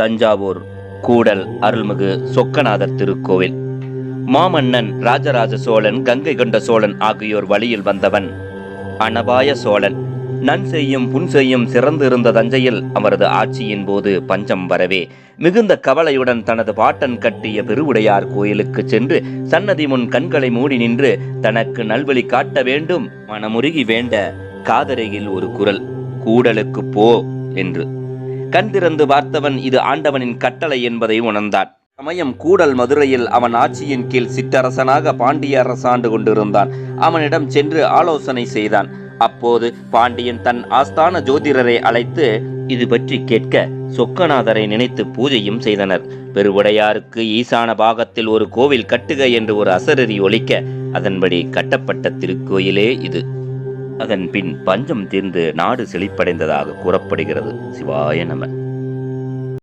தஞ்சாவூர் கூடல் அருள்மிகு சொக்கநாதர் திருக்கோவில். மாமன்னன் ராஜராஜ சோழன் கங்கை கொண்ட சோழன் ஆகியோர் வழியில் வந்தவன் அனபாய சோழன். நன் செய்யும் புன் செய்யும் சிறந்திருந்த தஞ்சையில் அவரது ஆட்சியின் போது பஞ்சம் வரவே மிகுந்த கவலையுடன் தனது பாட்டன் கட்டிய பெருவுடையார் கோயிலுக்கு சென்று சன்னதி முன் கண்களை மூடி நின்று தனக்கு நல்வழி காட்ட வேண்டும் மனமுருகி வேண்ட காதரையில் ஒரு குரல் கூடலுக்கு போ என்று. கண் திறந்து பார்த்தவன் இது ஆண்டவனின் கட்டளை என்பதை உணர்ந்தான். சமயம் கூடல் மதுரையில் அவன் ஆட்சியின் கீழ் சிற்றரசனாக பாண்டிய அரசாண்டு கொண்டிருந்தான். அவனிடம் சென்று ஆலோசனை செய்தான். அப்போது பாண்டியன் தன் ஆஸ்தான ஜோதிடரை அழைத்து இது பற்றி கேட்க சொக்கநாதரை நினைத்து பூஜையும் செய்தனர். பெருவுடையாருக்கு ஈசான பாகத்தில் ஒரு கோவில் கட்டுக என்று ஒரு அசரறி ஒலிக்க அதன்படி கட்டப்பட்ட திருக்கோயிலே இது. அதன் பின் பஞ்சம் தீர்ந்து நாடு செழிப்படைந்ததாக கூறப்படுகிறது. சிவாய நம.